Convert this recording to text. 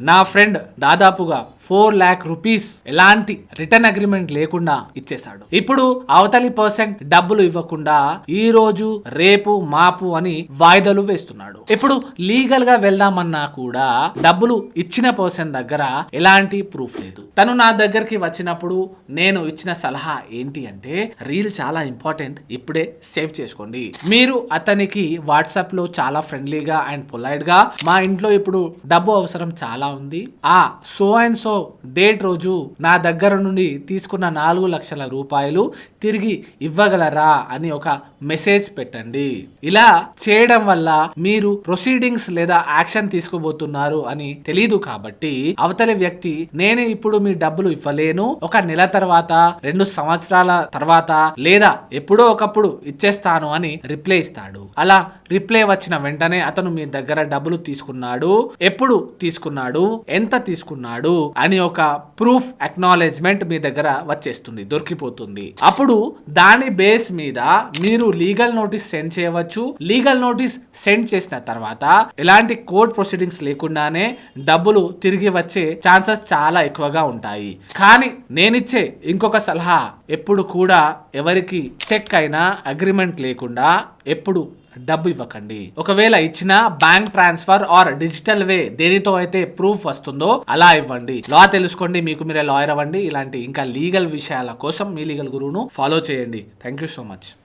నా ఫ్రెండ్ దాదాపుగా four lakh rupees ఎలాంటి రిటర్న్ అగ్రిమెంట్ లేకుండా ఇచ్చేశాడు. ఇప్పుడు అవతలి పర్సెంట్ డబ్బులు ఇవ్వకుండా ఈ రోజు రేపు మాపు అని వాయిదాలు వేస్తున్నాడు. ఇప్పుడు లీగల్గా వెళ్దామన్నా కూడా డబ్బులు ఇచ్చిన పర్సన్ దగ్గర ఎలాంటి ప్రూఫ్ లేదు. తను నా దగ్గరికి వచ్చినప్పుడు నేను ఇచ్చిన సలహా ఏంటి అంటే రీల్ చాలా ఇంపార్టెంట్ ఇప్పుడే సేవ్ చేసుకోండి. మీరు అతనికి వాట్సాప్లో చాలా ఫ్రెండ్లీగా అండ్ పొలైట్గా మా ఇంట్లో ఇప్పుడు డబ్బు అవసరం చాలా ఉంది. ఆ సో అండ్ సో డేట్ రోజు నా దగ్గర నుండి తీసుకున్న నాలుగు లక్షల రూపాయలు తిరిగి ఇవ్వగలరా అని ఒక మెసేజ్ పెట్టండి. ఇలా చేయడం వల్ల మీరు ప్రొసీడింగ్స్ లేదా యాక్షన్ తీసుకోబోతున్నారు అని తెలియదు కాబట్టి అవతలి వ్యక్తి నేను ఇప్పుడు మీ డబ్బులు ఇవ్వలేను. ఒక నెల తర్వాత రెండు సంవత్సరాల తర్వాత లేదా ఎప్పుడో ఒకప్పుడు ఇచ్చేస్తాను అని రిప్లై ఇస్తాడు. అలా రిప్లై వచ్చిన వెంటనే అతను మీ దగ్గర డబ్బులు తీసుకున్నాడు. ఎప్పుడు తీసుకున్నాడు? తీసుకున్నాడు? ఎంత తీసుకున్నాడు? అని ఒక ప్రూఫ్ అక్నాలెడ్జ్మెంట్ మీ దగ్గర వచ్చేస్తుంది దొరికిపోతుంది. అప్పుడు దాని బేస్ మీద మీరు లీగల్ నోటీస్ సెండ్ చేయవచ్చు. లీగల్ నోటీస్ సెండ్ చేసిన తర్వాత ఎలాంటి కోర్ట్ ప్రొసీడింగ్స్ లేకుండానే డబ్బులు తిరిగి వచ్చే ఛాన్సెస్ చాలా ఎక్కువగా ఉంటాయి. కానీ నేనిచ్చే ఇంకొక సలహా ఎప్పుడు కూడా ఎవరికి చెక్ అయినా అగ్రిమెంట్ లేకుండా ఎప్పుడు డబ్బు ఇవ్వకండి. ఒకవేళ ఇచ్చిన bank transfer or digital way దేనితో అయితే ప్రూఫ్ వస్తుందో అలా ఇవ్వండి. లా తెలుసుకోండి మీకు మీరే లాయర్ అవ్వండి. ఇలాంటి ఇంకా లీగల్ విషయాల కోసం మీ లీగల్ గురువును ఫాలో చేయండి. Thank you so much.